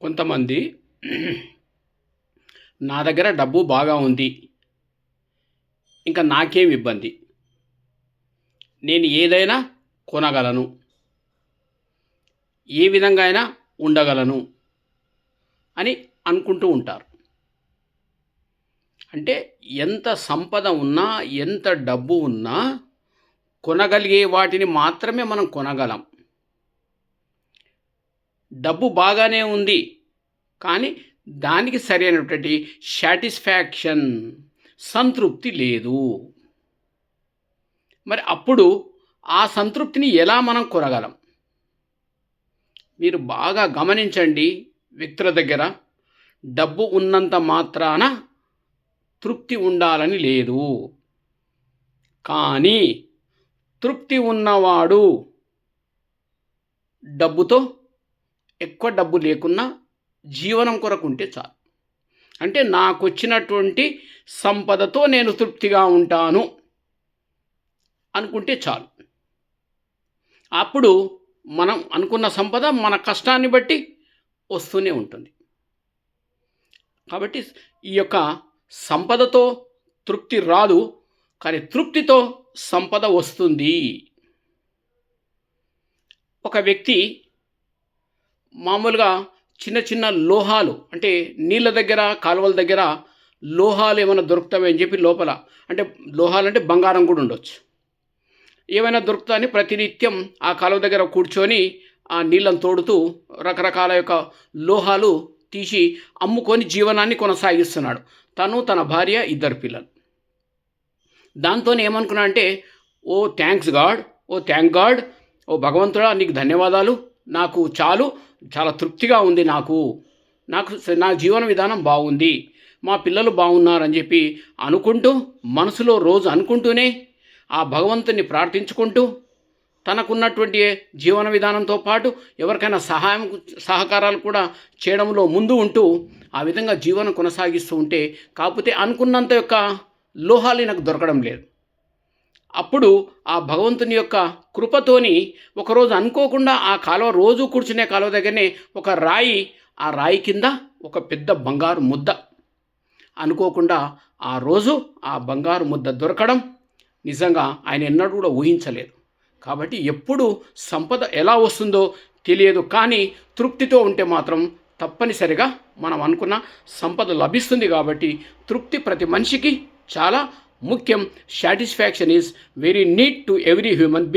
కొంతమంది నా దగ్గర డబ్బు బాగా ఉంది. ఇంకా నాకేం ఇబ్బంది? నేను ఏదైనా కొనగలను. ఏ విధంగా అయినా ఉండగలను అని అనుకుంటూ ఉంటారు. అంటే ఎంత సంపద ఉన్నా ఎంత డబ్బు ఉన్నా కొనగలిగే వాటిని మాత్రమే మనం కొనగలం. డబ్బు బాగానే ఉంది. కానీ దానికి సరైనటువంటి సాటిస్ఫాక్షన్ సంతృప్తి లేదు. మరి అప్పుడు ఆ సంతృప్తిని ఎలా మనం కొనగలం మీరు బాగా గమనించండి వ్యక్తుల దగ్గర. డబ్బు ఉన్నంత మాత్రాన తృప్తి ఉండాలని లేదు. కానీ తృప్తి ఉన్నవాడు డబ్బుతో ఎక్కువ డబ్బు లేకున్నా జీవనం కొరకు ఉంటే చాలు. అంటే నాకు వచ్చినటువంటి సంపదతో నేను తృప్తిగా ఉంటాను అనుకుంటే చాలు. అప్పుడు మనం అనుకున్న సంపద మన కష్టాన్ని బట్టి వస్తూనే ఉంటుంది. కాబట్టి ఈ యొక్క సంపదతో తృప్తి రాదు కానీ తృప్తితో సంపద వస్తుంది. ఒక వ్యక్తి మామూలుగా చిన్న చిన్న లోహాలు అంటే నీళ్ళ దగ్గర కాలువల దగ్గర లోహాలు ఏమైనా దొరుకుతాయి అని చెప్పి లోపల అంటే లోహాలు అంటే బంగారం కూడా ఉండొచ్చు. ఏమైనా దొరుకుతాయని ప్రతినిత్యం ఆ కాలువ దగ్గర కూర్చొని ఆ నీళ్ళను తోడుతూ రకరకాల యొక్క లోహాలు తీసి అమ్ముకొని జీవనాన్ని కొనసాగిస్తున్నాడు. తను తన భార్య ఇద్దరు పిల్లలు. దాంతో ఏమనుకున్నా అంటే ఓ థ్యాంక్స్ గాడ్ ఓ థ్యాంక్ గాడ్ ఓ భగవంతుడా నీకు ధన్యవాదాలు నాకు చాలు చాలా తృప్తిగా ఉంది నాకు. నాకు నా జీవన విధానం బాగుంది. మా పిల్లలు బాగున్నారని చెప్పి అనుకుంటూ మనసులో రోజు అనుకుంటూనే ఆ భగవంతుని ప్రార్థించుకుంటూ తనకున్నటువంటి జీవన విధానంతో పాటు ఎవరికైనా సహాయం సహకారాలు కూడా చేయడంలో ముందు ఉంటూ ఆ విధంగా జీవనం కొనసాగిస్తూ ఉంటే కాకపోతే అనుకున్నంత యొక్క లోహాలు నాకు దొరకడం లేదు. అప్పుడు ఆ భగవంతుని యొక్క కృపతోని ఒకరోజు అనుకోకుండా ఆ కాలువ రోజు కూర్చునే కాలువ దగ్గరనే ఒక రాయి ఆ రాయి కింద ఒక పెద్ద బంగారు ముద్ద. అనుకోకుండా ఆ రోజు ఆ బంగారు ముద్ద దొరకడం నిజంగా ఆయన ఎన్నడూ కూడా ఊహించలేదు. కాబట్టి ఎప్పుడు సంపద ఎలా వస్తుందో తెలియదు కానీ తృప్తితో ఉంటే మాత్రం తప్పనిసరిగా మనం అనుకున్న సంపద లభిస్తుంది కాబట్టి తృప్తి ప్రతి మనిషికి చాలా ముఖ్యం satisfaction is very need to every human be